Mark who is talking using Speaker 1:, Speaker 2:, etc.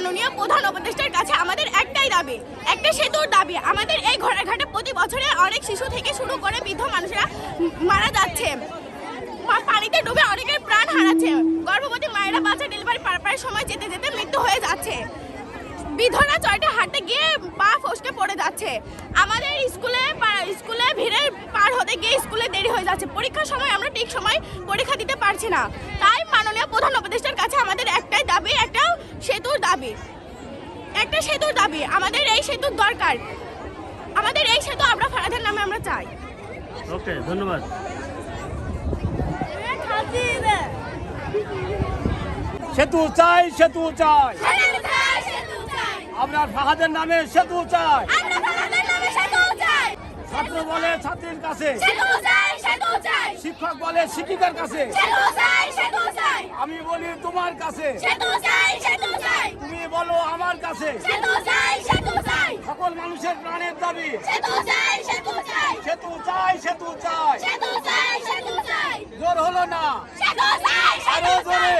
Speaker 1: মাননীয় প্রধান উপদেষ্টার কাছে আমাদের একটাই দাবি, একটা সেতুর দাবি। আমাদের এই ঘোড়াঘাটে প্রতি বছরে অনেক শিশু থেকে শুরু করে বৃদ্ধ মানুষরা মারা যাচ্ছে। পানিতে ডুবে অনেকের প্রাণ হারাচ্ছে। গর্ভবতী মায়েরা বাচ্চা ডেলিভারি পারার সময় যেতে যেতে মৃত্যু হয়ে যাচ্ছে। বিধনা চয়টা হাঁটতে গিয়ে পা ফসকে পড়ে যাচ্ছে। আমাদের স্কুলে স্কুলে ভিড়ে পার হতে গিয়ে স্কুলে দেরি হয়ে যাচ্ছে। পরীক্ষার সময় আমরা ঠিক সময় পরীক্ষা দিতে পারছি না। তাই মাননীয় প্রধান উপদেষ্টার কাছে আমাদের সেতুর দাবি। একটা সেতুর দাবি আমাদের এই সেতুর দরকার। আমাদের এই সেতু আমরা ফারাদের নামে আমরা চাই।
Speaker 2: ওকে ধন্যবাদ। সেতু চাই সেতু চাই। আপনার ফাহাদের নামে সেতু চাই। ছাত্র বলে ছাত্রীর কাছে। শিক্ষক বলে শিক্ষিকার কাছে। তোমার কাছে। তুমি বলো আমার কাছে। সকল মানুষের প্রাণের দাবি। সেতু চাই সেতু চাই। জোর হলো না। আরও জোরে।